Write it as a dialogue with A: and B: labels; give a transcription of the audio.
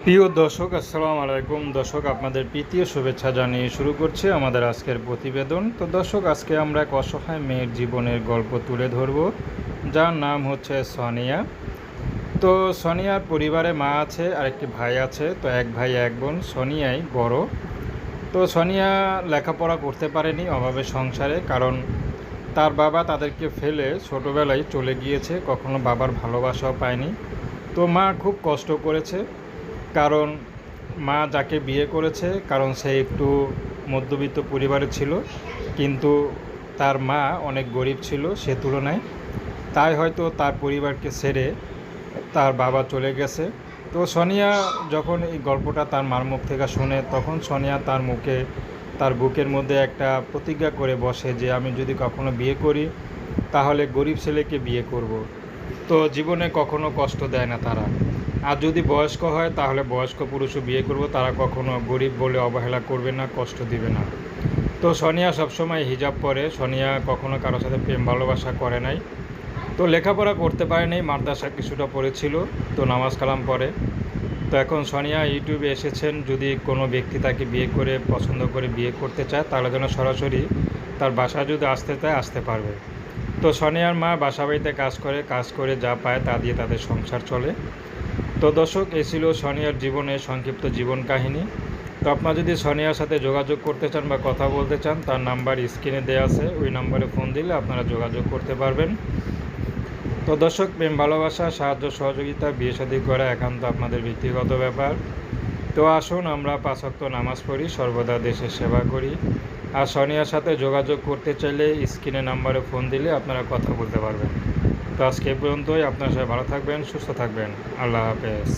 A: প্রিয় দর্শক, আসসালামু আলাইকুম। দর্শক, আপনাদের প্রীতীয় শুভেচ্ছা জানিয়ে শুরু করছি আমাদের আজকের প্রতিবেদন। তো দর্শক, আজকে আমরা এক অসহায় মেয়ের জীবনের গল্প তুলে ধরব। যার নাম হচ্ছে সোনিয়া। তো সোনিয়ার পরিবারে মা আছে আর একটি ভাই আছে। তো এক ভাই, এক বোন, সোনিয়াই বড়। তো সোনিয়া লেখাপড়া করতে পারেনি অভাবে সংসারে, কারণ তার বাবা তাদেরকে ফেলে ছোটোবেলায় চলে গিয়েছে। কখনো বাবার ভালোবাসাও পায়নি। তো মা খুব কষ্ট করেছে। কারণ মা যাকে বিয়ে করেছে, কারণ সে একটু মধ্যবিত্ত পরিবারে ছিল, কিন্তু তার মা অনেক গরিব ছিল সে তুলনায়। তাই হয়তো তার পরিবারকে ছেড়ে তার বাবা চলে গেছে। তো সোনিয়া যখন এই গল্পটা তার মার মুখ থেকে শুনে, তখন সোনিয়া তার মুখে, তার বুকের মধ্যে একটা প্রতিজ্ঞা করে বসে যে, আমি যদি কখনো বিয়ে করি, তাহলে গরিব ছেলেকে বিয়ে করব। তো জীবনে কখনো কষ্ট দেয় না তারা। আর যদি বয়স্ক হয়, তাহলে বয়স্ক পুরুষও বিয়ে করব। তারা কখনো গরিব বলে অবহেলা করবে না, কষ্ট দিবে না। তো সোনিয়া সবসময় হিজাব পরে। সোনিয়া কখনো কারোর সাথে প্রেম ভালোবাসা করে নাই। তো লেখাপড়া করতে পারে নাই, মাদ্রাসা কিছুটা পড়েছিল, তো নামাজ কালাম পড়ে। তো এখন সোনিয়া ইউটিউবে এসেছেন। যদি কোনো ব্যক্তি তাকে বিয়ে করে, পছন্দ করে বিয়ে করতে চায়, তাহলে যেন সরাসরি তার বাসায় যদি আসতে চায়, আসতে পারবে। তো সোনিয়ার মা বাসা বাড়িতে কাজ করে কাজ করে যা পায় তা দিয়ে তাদের সংসার চলে। তো দর্শক এ ছিল সোনিয়ার জীবনে সংক্ষিপ্ত জীবন কাহিনী। তো আপনারা যদি সোনিয়ার সাথে যোগাযোগ করতে চান বা কথা বলতে চান, তার নাম্বার স্ক্রিনে দেওয়া আছে। ওই নাম্বারে ফোন দিলে আপনারা যোগাযোগ করতে পারবেন। তো দর্শক, প্রেম, ভালোবাসা, সাহায্য, সহযোগিতা, বিয়ে শাদী করা একান্ত আপনাদের ব্যক্তিগত ব্যাপার। তো আসুন আমরা পাঁচক্ত নামাজ পড়ি, সর্বদা দেশের সেবা করি। আর সোনিয়ার সাথে যোগাযোগ করতে চাইলে স্ক্রিনে নাম্বারে ফোন দিলে আপনারা কথা বলতে পারবেন। তো আজকে পর্যন্তই। আপনার সবাই ভালো থাকবেন সুস্থ থাকবেন। আল্লাহ হাফেজ।